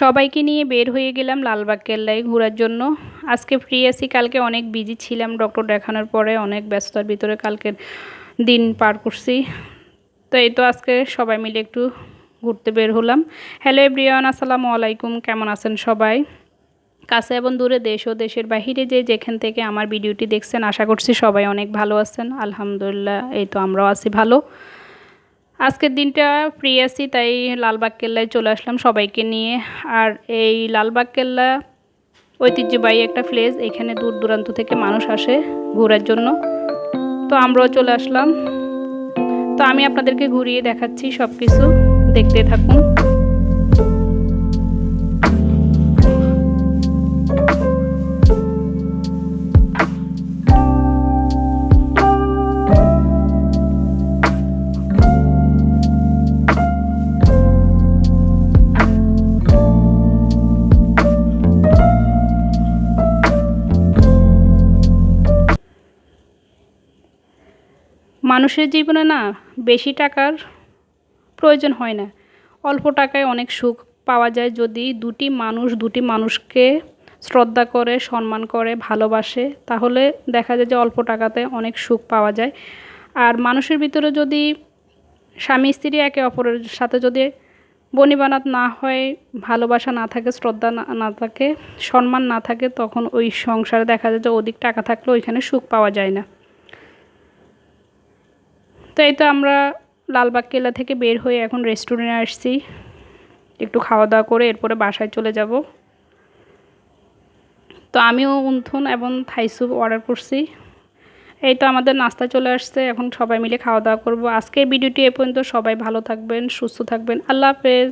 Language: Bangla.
সবাইকে নিয়ে বের হয়ে গেলাম লালবাগ কেল্লায় ঘোরার জন্য। আজকে ফ্রি আছি, কালকে অনেক বিজি ছিলাম ডক্টর দেখানোর পরে, অনেক ব্যস্ততার ভিতরে কালকের দিন পার করছি। তো এই তো আজকে সবাই মিলে একটু ঘুরতে বের হলাম। হ্যালো এভরিওয়ান আসসালামু আলাইকুম, কেমন আছেন সবাই? কাছে এবং দূরে দেশ ও দেশের বাহিরে যে যেখান থেকে আমার ভিডিওটি দেখছেন, আশা করছি সবাই অনেক ভালো আছেন। আলহামদুলিল্লাহ, এই তো আমরাও আছি ভালো। আজকের দিনটা ফ্রি আছি, তাই লালবাগ কেল্লায় চলে আসলাম সবাইকে নিয়ে। আর এই লালবাগ কেল্লা ঐতিহ্যবাহী একটা প্লেস এখানে দূর দূরান্ত থেকে মানুষ আসে ঘোরার জন্য। তো আমরাও চলে আসলাম। তো আমি আপনাদেরকে ঘুরিয়ে দেখাচ্ছি সব কিছু দেখতে থাকুন। মানুষের জীবনে না বেশি টাকার প্রয়োজন হয় না। অল্প টাকায় অনেক সুখ পাওয়া যায় যদি দুটি মানুষ, দুটি মানুষকে শ্রদ্ধা করে, সম্মান করে, ভালোবাসে, তাহলে দেখা যায় যে অল্প টাকাতে অনেক সুখ পাওয়া যায়। আর মানুষের ভিতরে যদি স্বামী, স্ত্রী একে অপরের সাথে যদি বনিবানাত না হয়, ভালোবাসা না থাকে, শ্রদ্ধা না থাকে, সম্মান না থাকে, তখন ওই সংসারে দেখা যায় যে অধিক টাকা থাকলে ওইখানে সুখ পাওয়া যায় না। তো এই তো আমরা লালবাগ কেলা থেকে বের হয়ে এখন রেস্টুরেন্টে আসছি। একটু খাওয়া দাওয়া করে এরপরে বাসায় চলে যাব। তো আমিও উন্থন এবং থাই স্যুপ অর্ডার করছি। এই তো আমাদের নাস্তা চলে আসছে, এখন সবাই মিলে খাওয়া দাওয়া করব। আজকের ভিডিওটি এ পর্যন্ত সবাই ভালো থাকবেন, সুস্থ থাকবেন। আল্লাহ হাফেজ।